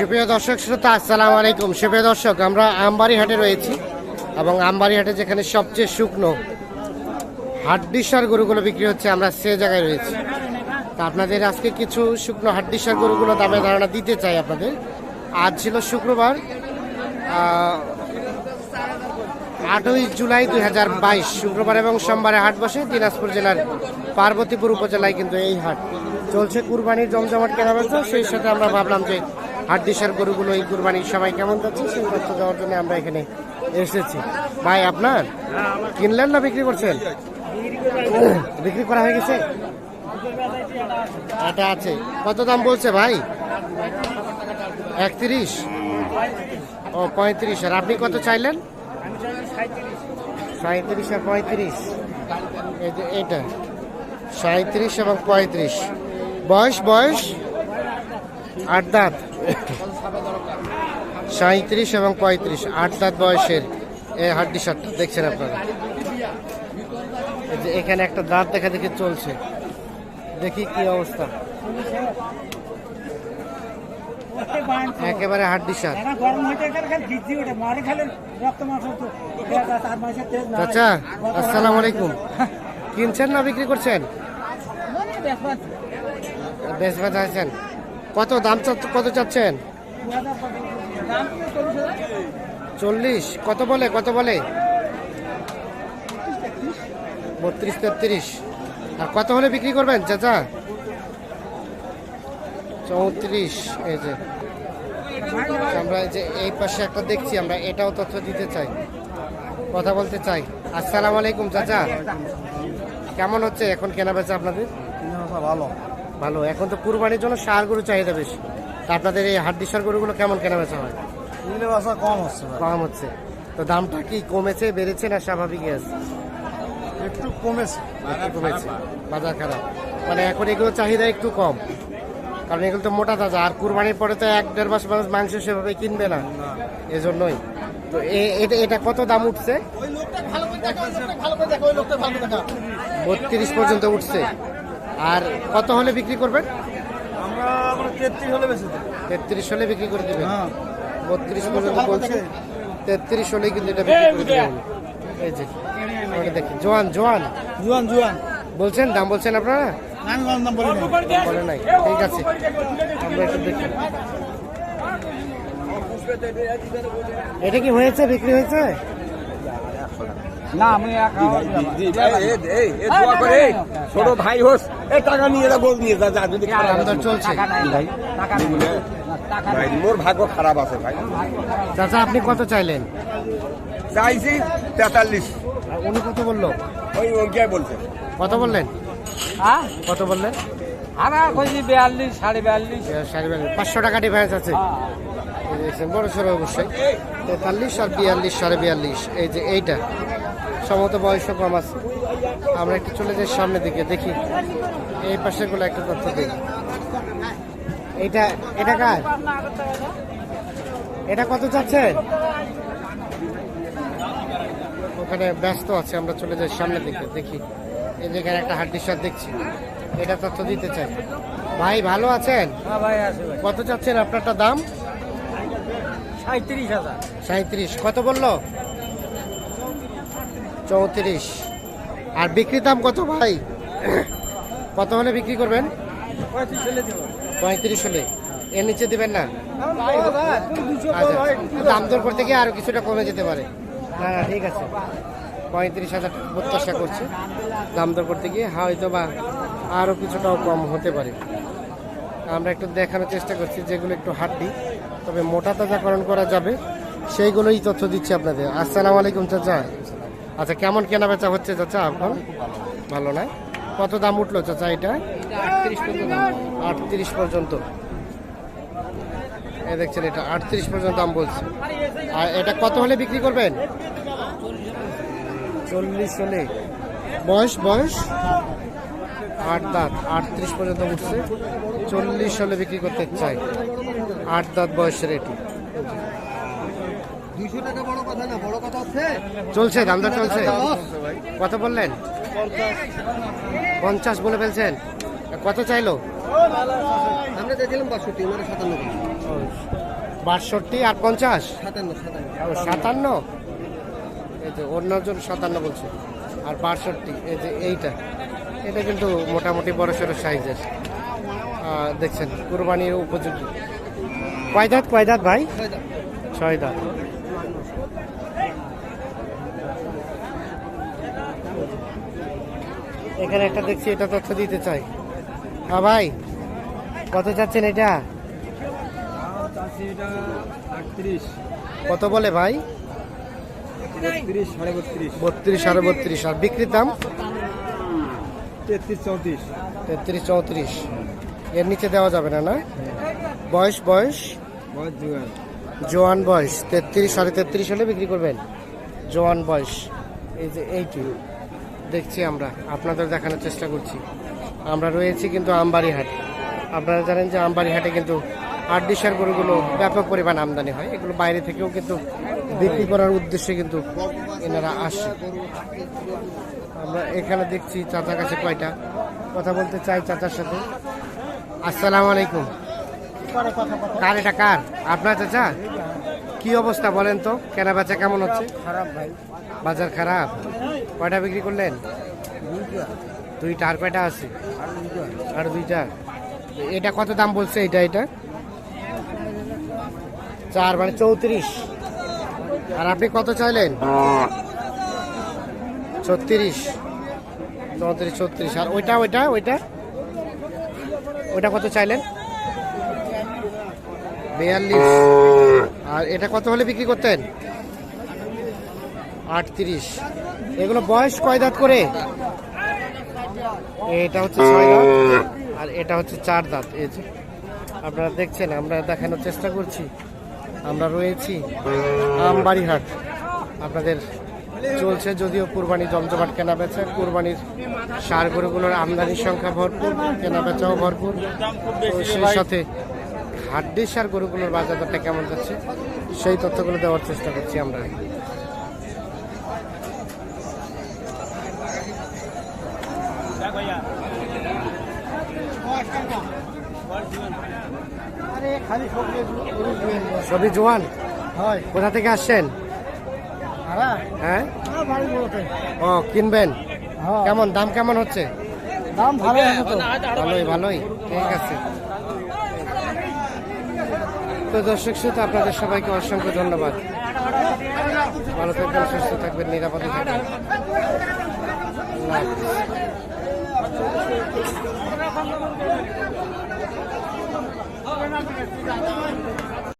সুপ্রিয় দর্শক, শ্রোতা, আসসালামু আলাইকুম। সুপ্রিয় দর্শক, আমরা আমবাড়ি হাটে রয়েছি এবং আমবাড়ি হাটে যেখানে সবচেয়ে শুকনো হাড্ডিসার গরুগুলো বিক্রি হচ্ছে, আমরা সে জায়গায় রয়েছি। তা আপনাদের আজকে কিছু শুকনো হাড্ডিসার গরুগুলো দামে ধারণা দিতে চাই আপনাদের। আজ ছিল শুক্রবার আটই জুলাই দুই হাজার বাইশ, শুক্রবার এবং সোমবারে হাট বসে দিনাজপুর জেলার পার্বতীপুর উপজেলায় কিন্তু এই হাট চলছে। কুরবানির জমজমাট কেনা বেচা সেই সাথে আমরা ভাবলাম যে হাট দিশার গরুগুলো এই কুরবানির সবাই কেমন যাচ্ছে সেই তথ্য দেওয়ার জন্য আমরা এখানে এসেছি। ভাই, আপনার কিনলেন না বিক্রি করছেন? বিক্রি করা হয়ে গেছে? এটা আছে। কত দাম বলছে ভাই? একত্রিশ। ও, পঁয়ত্রিশ। আর আপনি কত চাইলেন? সাঁত্রিশ আর পঁয়ত্রিশ। এটা। সাঁত্রিশ এবং পঁয়ত্রিশ। বয়স বয়স? আট দাঁত। সাঁত্রিশ এবং পঁয়ত্রিশ আট দাঁত বয়সের এই হাড্ডি শার্টটা দেখছেন আপনারা? যে এখানে একটা দাঁত দেখা দেখে চলছে। দেখি কি অবস্থা। একেবারে হাড্ডি শার্ট চাচা আসসালামু আলাইকুম। কিনছেন না বিক্রি করছেন? বেশ বেচা আছেন। কত দাম কত চাচ্ছেন? চল্লিশ। কত বলে? কত বলে? বত্রিশ, তেত্রিশ। আর কত হলে বিক্রি করবেন, চাচা? চৌত্রিশ, এই যে। আমরা যে এই পাশে একটা দেখছি, আমরা এটাও তথ্য দিতে চাই, কথা বলতে চাই। আসসালামু আলাইকুম, চাচা। কেমন হচ্ছে এখন কেনা বেচা আপনাদের ভালো। ভালো। এখন তো কুরবানির জন্য সার গরু চাহিদা বেশি। তা আপনাদের এই হাড্ডি সার গরুগুলো কেমন কেনা বেচা হয়? নিলে বাসা কম হচ্ছে কম হচ্ছে। তো দামটা কি কমেছে বেড়েছে না স্বাভাবিক আছে? একটু কমেছে। একটু কমেছে। বাজার খারাপ। মানে এখন এগুলো চাহিদা একটু কম। কারণ এগুলো তো মোটা তাজা। আর কুরবানির পরে তো এক দেড় মাস মানুষ মাংস সেভাবে কিনবে না। এজন্যই। তো এ- এটা এটা কত দাম উঠছে? বত্রিশ পর্যন্ত উঠছে। আর কত হলে বিক্রি করবেন আমরা তেত্রিশ হলে বেশি তেত্রিশ হলে বিক্রি করে দেবেন হ্যাঁ বত্রিশ পর্যন্ত বলছে তেত্রিশ হলে কিন্তু এটা বিক্রি করে দেবেন এই যে ওটা দেখি জোয়ান জোয়ান জুয়ান জুয়ান বলছেন দাম বলছেন আপনারা বলে নাই ঠিক আছে আমরা একটু দেখি এটা কি হয়েছে বিক্রি হয়েছে না আমি ছোট ভাই হোস এই টাকা নিয়ে যা গোল নিয়ে যা যা যদি চলছে। ভাই। ভাই মোর ভাগ্য খারাপ আছে ভাই। চাচা আপনি কত চাইলেন? চাইছি তেতাল্লিশ। উনি কত বলল? ওই ওকে বলছে। কত বললেন? হ্যাঁ? কত বললেন? আমার খুঁজি বিয়াল্লিশ সাড়ে বিয়াল্লিশ। সাড়ে বিয়াল্লিশ। পাঁচশো টাকা ডিফারেন্স আছে। এই যে দেখছেন বড় সড়ো অবশ্যই। তেতাল্লিশ আর বিয়াল্লিশ সাড়ে বিয়াল্লিশ। এই যে এইটা। সম্ভবত বয়সও কম আছে। আমরা একটু চলে যাই সামনের দিকে দেখি। এই পাশেগুলো একটা তথ্য দেখি এটা এটা কার? এটা কত চাচ্ছেন ওখানে ব্যস্ত আছে আমরা চলে যাই সামনের দিকে দেখি। এই যেখানে একটা হাড্ডির সাথ দেখছি। এটা তথ্য দিতে চাই। ভাই ভালো আছেন? হ্যাঁ কত চাচ্ছেন আপনারটা দাম? সাঁত্রিশ হাজার। সাঁত্রিশ। কত বলল? চৌত্রিশ। আর বিক্রির দাম কত ভাই? কত হলে বিক্রি করবেন? পঁয়ত্রিশ হলে। এর নিচে দেবেন না? আচ্ছা। দাম দর করতে গিয়ে আরও কিছুটা কমে যেতে পারে। না না, ঠিক আছে। পঁয়ত্রিশ হাজার প্রত্যাশা করছে। দাম দর করতে গিয়ে হয়তো বা আরও কিছুটাও কম হতে পারে। আমরা একটু দেখানোর চেষ্টা করছি, যেগুলো একটু হাড্ডি। তবে মোটা তাজাকরণ করা যাবে। সেইগুলোই তথ্য দিচ্ছি আপনাদের। আসসালামু আলাইকুম, চাচা। আচ্ছা কেমন কেনা বেচা হচ্ছে চাচা এখন? ভালো না কত দাম উঠল চাচা এটা? আটত্রিশ পর্যন্ত। এই দেখছেন এটা, আটত্রিশ পর্যন্ত দাম বলছে। আর এটা কত হলে বিক্রি করবেন? চল্লিশ হলে। বয়স বয়স? আট দাঁত, আটত্রিশ পর্যন্ত উঠছে। চল্লিশ হলে বিক্রি করতে চাই। আট দাঁত বয়সের এটি দুইশো টাকা বড় কথা না বড় কথা হচ্ছে চলছে দামটা চলছে। কত বললেন? পঞ্চাশ বলে ফেলছেন। কত চাইলো? আমরা চাইছিলাম বাষট্টি মানে সাতান্ন বাষট্টি আর পঞ্চাশ? সাতান্ন সাতান্ন। এই যে অন্য জন সাতান্ন বলছে আর বাষট্টি এই যে এইটা। এটা কিন্তু মোটামুটি বড় সড়ো সাইজের। দেখছেন কুরবানির উপযোগী। কয় দাঁত কয় দাঁত ভাই? ছয় দাঁত। এখানে একটা দেখছি এটা তথ্য দিতে চাই। হ্যাঁ ভাই কত চাচ্ছেন এটা? কত বলে ভাই? বত্রিশ সাড়ে বত্রিশ। আর বিক্রির দাম? তেত্রিশ চৌত্রিশ। তেত্রিশ চৌত্রিশ। এর নিচে দেওয়া যাবে না না? বয়স বয়স? জোয়ান বয়স। তেত্রিশ সাড়ে তেত্রিশ হলে বিক্রি করবেন? জোয়ান বয়স। এই যে এইটি। দেখছি আমরা। আপনাদের দেখানোর চেষ্টা করছি। আমরা রয়েছি কিন্তু আমবাড়ি হাট আপনারা জানেন যে আমবাড়ি হাটে কিন্তু আটডিসার গরুগুলো ব্যাপক পরিমাণ আমদানি হয়। এগুলো বাইরে থেকেও কিন্তু বিক্রি করার উদ্দেশ্যে কিন্তু এনারা আসে। আমরা এখানে দেখছি চাচার কাছে কয়টা। কথা বলতে চাই চাচার সাথে। আসসালামু আলাইকুম। কার এটা কার? আপনার চাচা? কি অবস্থা বলেন তো? কেনা বেচা কেমন হচ্ছে? খারাপ ভাই। বাজার খারাপ। কয়টা বিক্রি করলেন? দুইটা, আর কয়টা আছে? আর দুইটা। এটা কত দাম বলছে এটা এটা? চার মানে চৌত্রিশ। আর আপনি কত চাইলেন? ছত্রিশ। চৌত্রিশ, ছত্রিশ। আর ওইটা ওইটা ওইটা? ওইটা কত চাইলেন? বিয়াল্লিশ। আর এটা কত হলে বিক্রি করতেন? আটত্রিশ। এগুলো বয়স কয় দাঁত করে? এটা হচ্ছে আর এটা হচ্ছে চার দাঁত। এই যে, আপনারা দেখছেন, আমরা দেখানোর চেষ্টা করছি। আমরা রয়েছি আমবাড়ি হাট আপনাদের চলছে যদিও কুরবানি জমজমাট কেনা বেচা কুরবানির সার গরুগুলোর আমদানির সংখ্যা ভরপুর কেনা বেচাও ভরপুর সেই সাথে হাড্ডি সার গরুগুলোর বাজার দরটা কেমন যাচ্ছে, সেই তথ্যগুলো দেওয়ার চেষ্টা করছি আমরা আরে খালি সবজি গরু জুয়েন সবই জোয়ান হয়। কোথা থেকে আসছেন? হ্যাঁ? আমার বাড়ি বলতে ও কিনবেন? হ্যাঁ। কেমন দাম কেমন হচ্ছে? দাম ভালো আছে তো। ভালোই ভালোই। ঠিক আছে। তো দর্শক শ্রোতা আপনাদের সবাইকে অসংখ্য ধন্যবাদ। ভালো থাকবেন সুস্থ থাকবেন নিরাপদে থাকবেন। আল্লাহ হাফেজ।